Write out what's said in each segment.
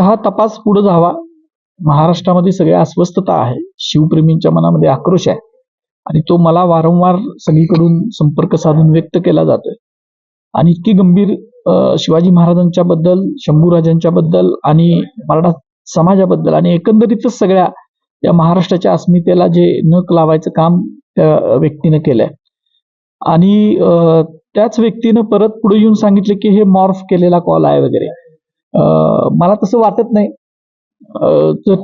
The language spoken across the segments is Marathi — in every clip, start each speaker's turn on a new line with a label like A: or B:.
A: हा तपास पुढे जावा. महाराष्ट्रामध्ये सगळ्या अस्वस्थता आहे. शिवप्रेमींच्या मनामध्ये आक्रोश आहे. आणि तो मला वारंवार सगळीकडून संपर्क साधून व्यक्त केला जातोय. आणि इतकी गंभीर शिवाजी महाराजांच्या बद्दल शंभूराजांच्या बद्दल आणि मराठा समाजाबद्दल आणि एकंदरीतच सगळ्या या महाराष्ट्राच्या अस्मितेला जे नक लावायचं काम त्या व्यक्तीनं केलंय. आणि त्याच व्यक्तीनं परत पुढे येऊन सांगितलं की हे मॉर्फ केलेला कॉल आहे वगैरे. मला तसं वाटत नाही.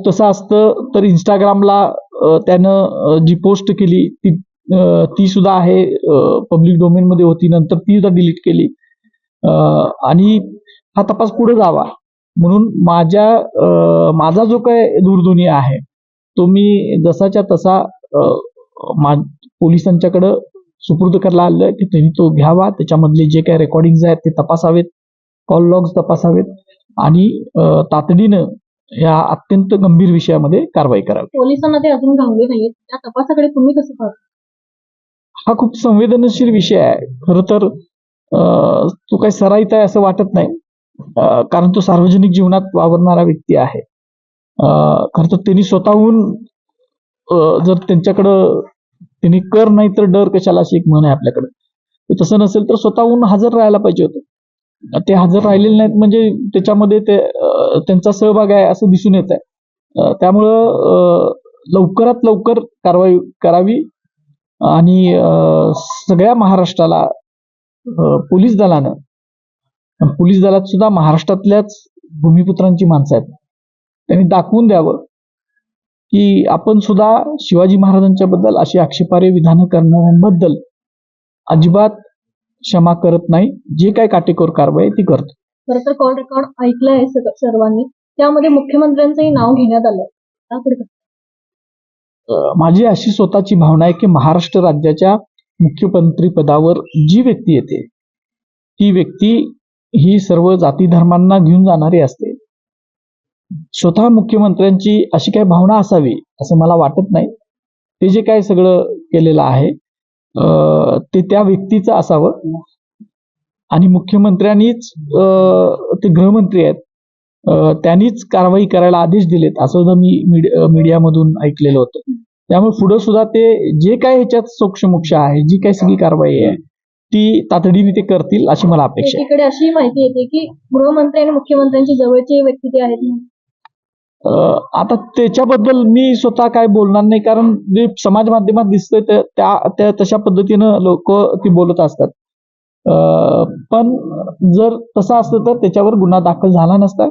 A: तसं असतं तर इंस्टाग्रामला त्यानं जी पोस्ट केली ती ती सुद्धा आहे पब्लिक डोमेन मध्ये होती नंतर ती सुद्धा डिलीट केली. आणि हा तपास पुढे जावा. म्हणून माझ्या माझा जो काय दूरध्वनी आहे तो मी जसाच्या तसा मा- पोलिसांच्याकडं सुपूर्द करायला आलं की त्यांनी तो घ्यावा. त्याच्यामधले जे काही रेकॉर्डिंग आहेत ते तपासावेत. Call logs तपासावेत. आणि तातडीनं या अत्यंत गंभीर विषयामध्ये कारवाई करावी.
B: पोलिसांना ते अजून घावले नाहीये त्या तपासाकडे तुम्ही कसं पाहता?
A: हा खूप संवेदनशील विषय आहे. खरं तर तो काही सराईत आहे असं वाटत नाही. कारण तो सार्वजनिक जीवनात वावरणारा व्यक्ती आहे. खरं तर त्यांनी स्वतःहून जर त्यांच्याकडं त्यांनी कर नाही तर डर कशाला अशी एक म्हण आहे आपल्याकडं. तसं नसेल तर स्वतःहून हजर राहायला पाहिजे होतं. ते हजर राहिलेले नाहीत. म्हणजे त्याच्यामध्ये ते त्यांचा सहभाग आहे असं दिसून येत आहे त्यामुळं लवकरात लवकर कारवाई करावी आणि सगळ्या महाराष्ट्राला पोलीस दलानं पोलीस दलात सुद्धा महाराष्ट्रातल्याच भूमिपुत्रांची माणसं आहेत. त्यांनी दाखवून द्यावं की आपण सुद्धा शिवाजी महाराजांच्या बद्दल अशी आक्षेपार्ह विधानं करणाऱ्यांबद्दल अजिबात क्षमा करत नाही. जे काय काटेकोर कारवाई आहे ती करतो.
B: खरं तर कॉल रेकॉर्ड ऐकलंय सग- सर्वांनी. त्यामध्ये मुख्यमंत्र्यांचंही नाव घेण्यात त्यापुढे?
A: अं, माझी अशी स्वतःची भावना आहे की महाराष्ट्र राज्याच्या मुख्यमंत्री पदावर जी व्यक्ती येते ती व्यक्ती ही सर्व जाती धर्मांना घेऊन जाणारी असते. स्वतः मुख्यमंत्र्यांची अशी काही भावना असावी असं मला वाटत नाही. ते जे काय सगळं केलेलं आहे ते त्या व्यक्तीचं असावं. आणि मुख्यमंत्र्यांनीच ते गृहमंत्री आहेत. त्यांनीच कारवाई करायला आदेश दिलेत असं सुद्धा मी मीडियामधून ऐकलेलं होतं. त्यामुळे पुढे सुद्धा ते जे काय ह्याच्यात सोक्षमोक्ष आहे जी काय सगळी कारवाई आहे ती तातडीने ते करतील अशी मला अपेक्षा आहे.
B: अशी माहिती येते की गृहमंत्री आणि मुख्यमंत्र्यांची जवळचे व्यक्ती ते आहेत
A: आता त्याच्याबद्दल मी स्वतः काय बोलणार नाही कारण जे समाज माध्यमात दिसतंय त्या- त्या त्या तशा पद्धतीनं लोक ती बोलत असतात. पण जर तसं असतं तर त्याच्यावर गुन्हा दाखल झाला नसता.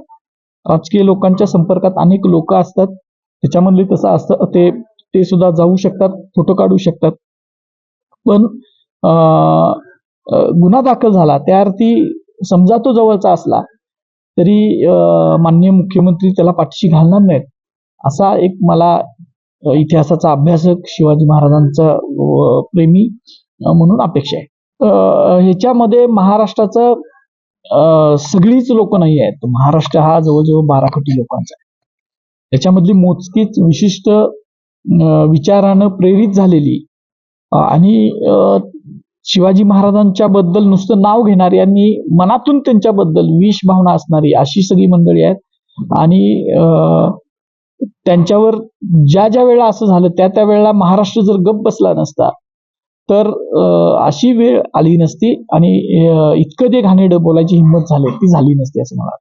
A: राजकीय लोकांच्या संपर्कात अनेक लोक असतात. त्याच्यामधले तसं असतं ते ते सुद्धा जाऊ शकतात फोटो काढू शकतात. पण गुन्हा दाखल झाला त्या अर्थी समजा तो जवळचा असला तरी माननीय मुख्यमंत्री त्याला पाठीशी घालणार नाहीत. असा एक मला इतिहासाचा अभ्यासक शिवाजी महाराजांचा प्रेमी म्हणून अपेक्षा आहे. ह्याच्यामध्ये महाराष्ट्राचं सगळीच लोक नाही आहेत. महाराष्ट्र हा जवळजवळ बारा कोटी लोकांचा आहे. त्याच्यामधली मोजकीच विशिष्ट विचारानं प्रेरित झालेली आणि शिवाजी महाराजांच्या बद्दल नुसतं नाव घेणारी आणि मनातून त्यांच्याबद्दल विष भावना असणारी अशी सगळी मंडळी आहेत. आणि त्यांच्यावर ज्या ज्या वेळा असं झालं त्या त्या वेळेला महाराष्ट्र जर गप बसला नसता तर अशी वेळ आली नसती आणि इतकं ते घाणेरडं बोलायची हिंमत झाली ती झाली नसती असं मला